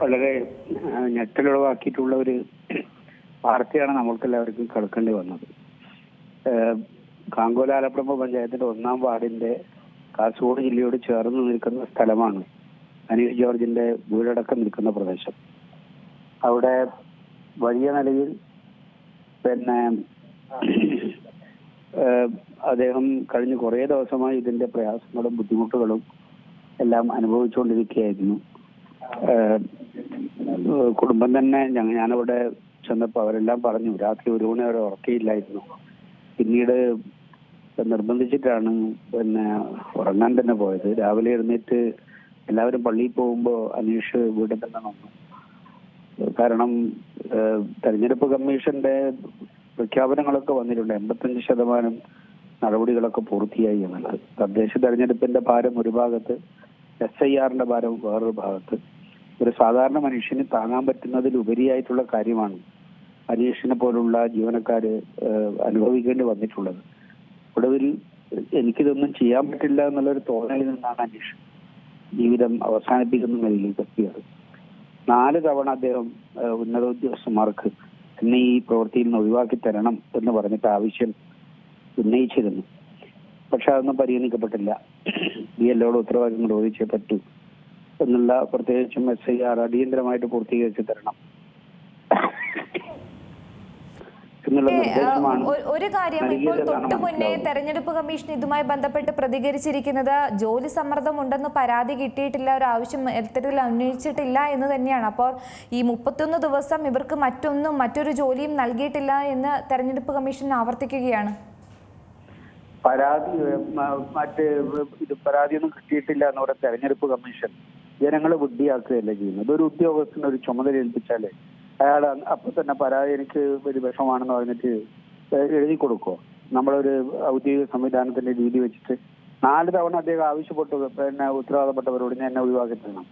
വളരെ ഞെട്ടലുളവാക്കിയിട്ടുള്ള ഒരു വാർത്തയാണ് നമ്മൾക്ക് എല്ലാവർക്കും കേൾക്കേണ്ടി വന്നത്. കാങ്കോല ആലപ്പുഴ പഞ്ചായത്തിന്റെ ഒന്നാം വാർഡിന്റെ കാസർഗോഡ് ജില്ലയോട് ചേർന്ന് നിൽക്കുന്ന സ്ഥലമാണ് അനിൽ ജോർജിന്റെ വീടടക്കം നിൽക്കുന്ന പ്രദേശം. അവിടെ വലിയ നിലയിൽ പിന്നെ അദ്ദേഹം കഴിഞ്ഞ കുറേ ദിവസമായി ഇതിന്റെ പ്രയാസങ്ങളും ബുദ്ധിമുട്ടുകളും എല്ലാം അനുഭവിച്ചുകൊണ്ടിരിക്കുകയായിരുന്നു. കുടുംബം തന്നെ ഞാനവിടെ ചെന്നപ്പോൾ അവരെല്ലാം പറഞ്ഞു രാത്രി ഒരു മണി വരെ ഉറക്കിയില്ലായിരുന്നു. പിന്നീട് നിർബന്ധിച്ചിട്ടാണ് പിന്നെ ഉറങ്ങാൻ തന്നെ പോയത്. രാവിലെ എഴുന്നേറ്റ് എല്ലാവരും പള്ളിയിൽ പോകുമ്പോൾ അനീഷ് വീട്ടിൽ തന്നെ നിന്നു. കാരണം തെരഞ്ഞെടുപ്പ് കമ്മീഷന്റെ പ്രഖ്യാപനങ്ങളൊക്കെ വന്നിട്ടുണ്ട്. എൺപത്തഞ്ച് ശതമാനം നടപടികളൊക്കെ പൂർത്തിയായി എന്നുള്ളത്. തദ്ദേശ തെരഞ്ഞെടുപ്പിന്റെ ഭാരം ഒരു ഭാഗത്ത് എസ് ഐ ആറിന്റെ ഭാരം വേറൊരു ഭാഗത്ത്. ഒരു സാധാരണ മനുഷ്യന് താങ്ങാൻ പറ്റുന്നതിലുപരിയായിട്ടുള്ള കാര്യമാണ് അനീഷിനെ പോലുള്ള ജീവനക്കാര് അനുഭവിക്കേണ്ടി വന്നിട്ടുള്ളത്. ഒടുവിൽ എനിക്കിതൊന്നും ചെയ്യാൻ പറ്റില്ല എന്നുള്ളൊരു തോന്നലിൽ നിന്നാണ് അനീഷ് ജീവിതം അവസാനിപ്പിക്കുന്ന നിലയിലേക്ക് എത്തിയത്. നാല് തവണ അദ്ദേഹം ഉന്നത ഉദ്യോഗസ്ഥന്മാർക്ക് എന്നെ ഈ പ്രവൃത്തിയിൽ നിന്ന് ഒഴിവാക്കി തരണം എന്ന് പറഞ്ഞിട്ട് ആവശ്യം ഉന്നയിച്ചിരുന്നു. പക്ഷെ അതൊന്നും പരിഗണിക്കപ്പെട്ടില്ല. ഈ എല്ലോട് ഉത്തരവാദിത്തം ചോദിച്ചേ പറ്റൂ. എന്നുള്ള പ്രത്യേകിച്ചും എസ് ഐ ആർ അടിയന്തരമായിട്ട് പൂർത്തീകരിച്ച് തരണം. ഒരു കാര്യം ഇപ്പോൾ തൊട്ടു മുന്നേ. തെരഞ്ഞെടുപ്പ് കമ്മീഷൻ ഇതുമായി ബന്ധപ്പെട്ട് പ്രതികരിച്ചിരിക്കുന്നത് ജോലി സമ്മർദ്ദം ഉണ്ടെന്ന് പരാതി കിട്ടിയിട്ടില്ല ഒരു ആവശ്യം ഇത്തരത്തിൽ ഉന്നയിച്ചിട്ടില്ല എന്ന് തന്നെയാണ്. അപ്പോൾ ഈ മുപ്പത്തൊന്ന് ദിവസം ഇവർക്ക് മറ്റൊന്നും മറ്റൊരു ജോലിയും നൽകിയിട്ടില്ല എന്ന് തെരഞ്ഞെടുപ്പ് കമ്മീഷൻ ആവർത്തിക്കുകയാണ്. പരാതി മറ്റ് ഇത് പരാതിയൊന്നും കിട്ടിയിട്ടില്ല എന്ന് പറയുന്ന തെരഞ്ഞെടുപ്പ് കമ്മീഷൻ ജനങ്ങളെ വിഡ്ഢിയാക്കുകയല്ല ചെയ്യുന്നത്? ഒരു ഉദ്യോഗസ്ഥന് ഒരു ചുമതല ഏൽപ്പിച്ചാൽ അയാൾ അപ്പൊ തന്നെ പരാതി എനിക്ക് ഒരു വിഷമാണെന്ന് പറഞ്ഞിട്ട് എഴുതി കൊടുക്കോ നമ്മളൊരു ഔദ്യോഗിക സംവിധാനത്തിന്റെ രീതി വെച്ചിട്ട് നാല് തവണ അദ്ദേഹം ആവശ്യപ്പെട്ടു. പിന്നെ ഉത്തരവാദപ്പെട്ടവരോട് ഞാൻ എന്നെ ഒഴിവാക്കി തരണം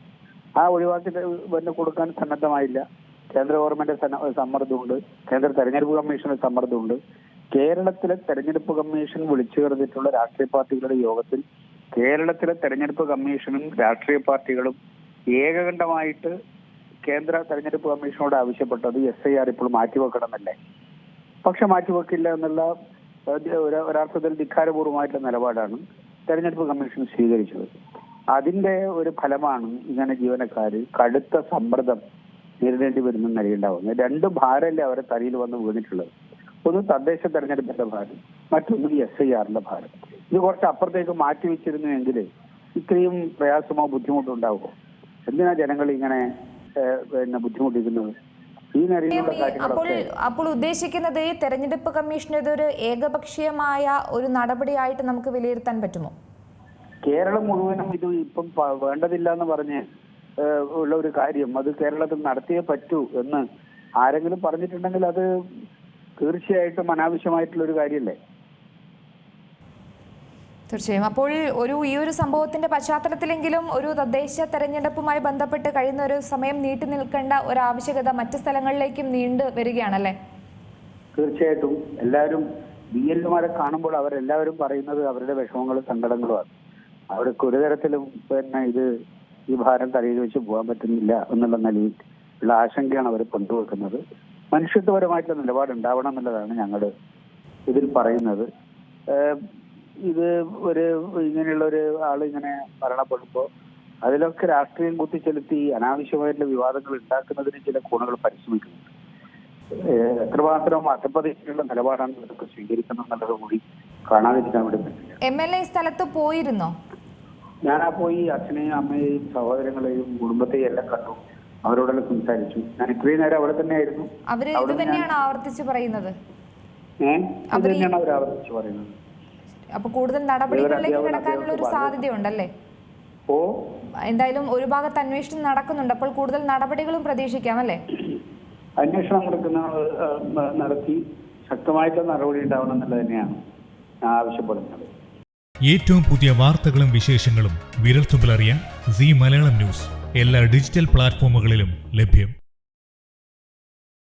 ആ ഒഴിവാക്കി പിന്നെ കൊടുക്കാൻ സന്നദ്ധമായില്ല. കേന്ദ്ര ഗവൺമെന്റ് സമ്മർദ്ദമുണ്ട്. കേന്ദ്ര തെരഞ്ഞെടുപ്പ് കമ്മീഷന് സമ്മർദ്ദമുണ്ട്. കേരളത്തിലെ തെരഞ്ഞെടുപ്പ് കമ്മീഷൻ വിളിച്ചു ചേർന്നിട്ടുള്ള രാഷ്ട്രീയ പാർട്ടികളുടെ യോഗത്തിൽ കേരളത്തിലെ തെരഞ്ഞെടുപ്പ് കമ്മീഷനും രാഷ്ട്രീയ പാർട്ടികളും ഏകകണ്ഠമായിട്ട് കേന്ദ്ര തെരഞ്ഞെടുപ്പ് കമ്മീഷനോട് ആവശ്യപ്പെട്ടത് എസ് ഐ ആർ ഇപ്പോൾ മാറ്റിവെക്കണമെന്നല്ലേ? പക്ഷെ മാറ്റിവെക്കില്ല എന്നുള്ള ഒരാർത്ഥത്തിൽ ഒരു- ഒരർത്ഥത്തിൽ ധിക്കാരപൂർവമായിട്ടുള്ള നിലപാടാണ് തെരഞ്ഞെടുപ്പ് കമ്മീഷൻ സ്വീകരിച്ചത്. അതിന്റെ ഒരു ഫലമാണ് ഇങ്ങനെ ജീവനക്കാർ കടുത്ത സമ്മർദ്ദം നേരിടേണ്ടി വരുന്ന നിലയുണ്ടാവുന്നത് രണ്ട് ഭാരമല്ലേ അവരെ തലയിൽ വന്ന് വീണിട്ടുള്ളത്. ഒന്ന് തദ്ദേശ തെരഞ്ഞെടുപ്പിന്റെ ഭാരം മറ്റൊന്ന് എസ് ഐ ആറിന്റെ ഭാരം. ഇത് കുറച്ച് അപ്പുറത്തേക്ക് മാറ്റി വെച്ചിരുന്നു എങ്കിൽ ഇത്രയും പ്രയാസമോ ബുദ്ധിമുട്ടോ ഉണ്ടാവുമോ? എന്തിനാ ജനങ്ങൾ ഇങ്ങനെ പിന്നെ ബുദ്ധിമുട്ടിക്കുന്നത്? അപ്പോൾ അപ്പോൾ ഉദ്ദേശിക്കുന്നത് ഈ തെരഞ്ഞെടുപ്പ് കമ്മീഷൻ ഇതൊരു ഏകപക്ഷീയമായ ഒരു നടപടിയായിട്ട് നമുക്ക് വിലയിരുത്താൻ പറ്റുമോ? കേരളം മുഴുവനും ഇത് ഇപ്പം വേണ്ടതില്ല എന്ന് പറഞ്ഞ് ഉള്ള ഒരു കാര്യം. അത് കേരളത്തിൽ നടത്തിയേ പറ്റൂ എന്ന് ആരെങ്കിലും പറഞ്ഞിട്ടുണ്ടെങ്കിൽ അത് തീർച്ചയായിട്ടും അനാവശ്യമായിട്ടുള്ള ഒരു കാര്യമല്ലേ? തീർച്ചയായും. അപ്പോൾ ഒരു ഈ ഒരു സംഭവത്തിന്റെ പശ്ചാത്തലത്തിലെങ്കിലും ഒരു തദ്ദേശ തെരഞ്ഞെടുപ്പുമായി ബന്ധപ്പെട്ട് കഴിയുന്ന ഒരു സമയം നീട്ടി നിൽക്കേണ്ട ഒരു ആവശ്യകത മറ്റ് സ്ഥലങ്ങളിലേക്കും നീണ്ടു വരികയാണല്ലേ? തീർച്ചയായിട്ടും. എല്ലാവരും ബി എല്ലുമാരെ കാണുമ്പോൾ അവരെല്ലാവരും പറയുന്നത് അവരുടെ വിഷമങ്ങളും സങ്കടങ്ങളുമാണ് അവർക്ക് ഒരു തരത്തിലും പിന്നെ ഇത് ഈ ഭാരം തലയിൽ വെച്ച് പോകാൻ പറ്റുന്നില്ല എന്നുള്ള നിലയിൽ ഉള്ള ആശങ്കയാണ് അവർ കൊണ്ടുവെക്കുന്നത്. മനുഷ്യത്വപരമായിട്ടുള്ള നിലപാട് ഉണ്ടാവണം എന്നുള്ളതാണ് ഞങ്ങൾ ഇതിൽ പറയുന്നത്. ഇത് ഒരു ഇങ്ങനെയുള്ള ഒരു ആൾ ഇങ്ങനെ മരണപ്പെടുമ്പോൾ അതിലൊക്കെ രാഷ്ട്രീയം കുത്തിച്ചെലുത്തി അനാവശ്യമായിട്ടുള്ള വിവാദങ്ങൾ ഉണ്ടാക്കുന്നതിന് ചില കോണുകൾ പരിശ്രമിക്കുന്നുണ്ട്. എത്രമാത്രം അധപ്പതിച്ചുള്ള നിലപാടാണ് ഇതൊക്കെ സ്വീകരിക്കുന്നത് എന്നുള്ളത് കൂടി കാണാതിരിക്കാൻ വേണ്ടി പറ്റില്ല. എം എൽ എ സ്ഥലത്ത് പോയിരുന്നോ? ഞാൻ ആ പോയി അച്ഛനെയും അമ്മയെയും സഹോദരങ്ങളെയും കുടുംബത്തെയും എല്ലാം കണ്ടു. അവരോടെല്ലാം സംസാരിച്ചു. ഞാൻ ഇത്രയും നേരം അവിടെ തന്നെയായിരുന്നു. അവർ ഇത് തന്നെയാണ് ആവർത്തിച്ച് പറയുന്നത്? ഏഹ് അത് തന്നെയാണ് അവർ ആവർത്തിച്ച് പറയുന്നത്. അപ്പൊ കൂടുതൽ നടപടികളിലേക്ക് കിടക്കാനുള്ള ഒരു സാധ്യതയുണ്ടല്ലേ? ഓ? എന്തായാലും ഒരു ഭാഗത്ത് അന്വേഷണം നടക്കുന്നുണ്ട്. അപ്പോൾ കൂടുതൽ നടപടികളും പ്രതീക്ഷിക്കാം അല്ലേ അന്വേഷണം നടക്കുന്ന നടത്തി ശക്തമായിട്ടുള്ള നടപടി ഉണ്ടാവണം എന്നുള്ളത് തന്നെയാണ് ഞാൻ ആവശ്യപ്പെടുന്നത്. ഏറ്റവും പുതിയ വാർത്തകളും വിശേഷങ്ങളും വിരൽത്തുമ്പിൽ അറിയാൻ സി മലയാളം ന്യൂസ്. എല്ലാ ഡിജിറ്റൽ പ്ലാറ്റ്ഫോമുകളിലും ലഭ്യം.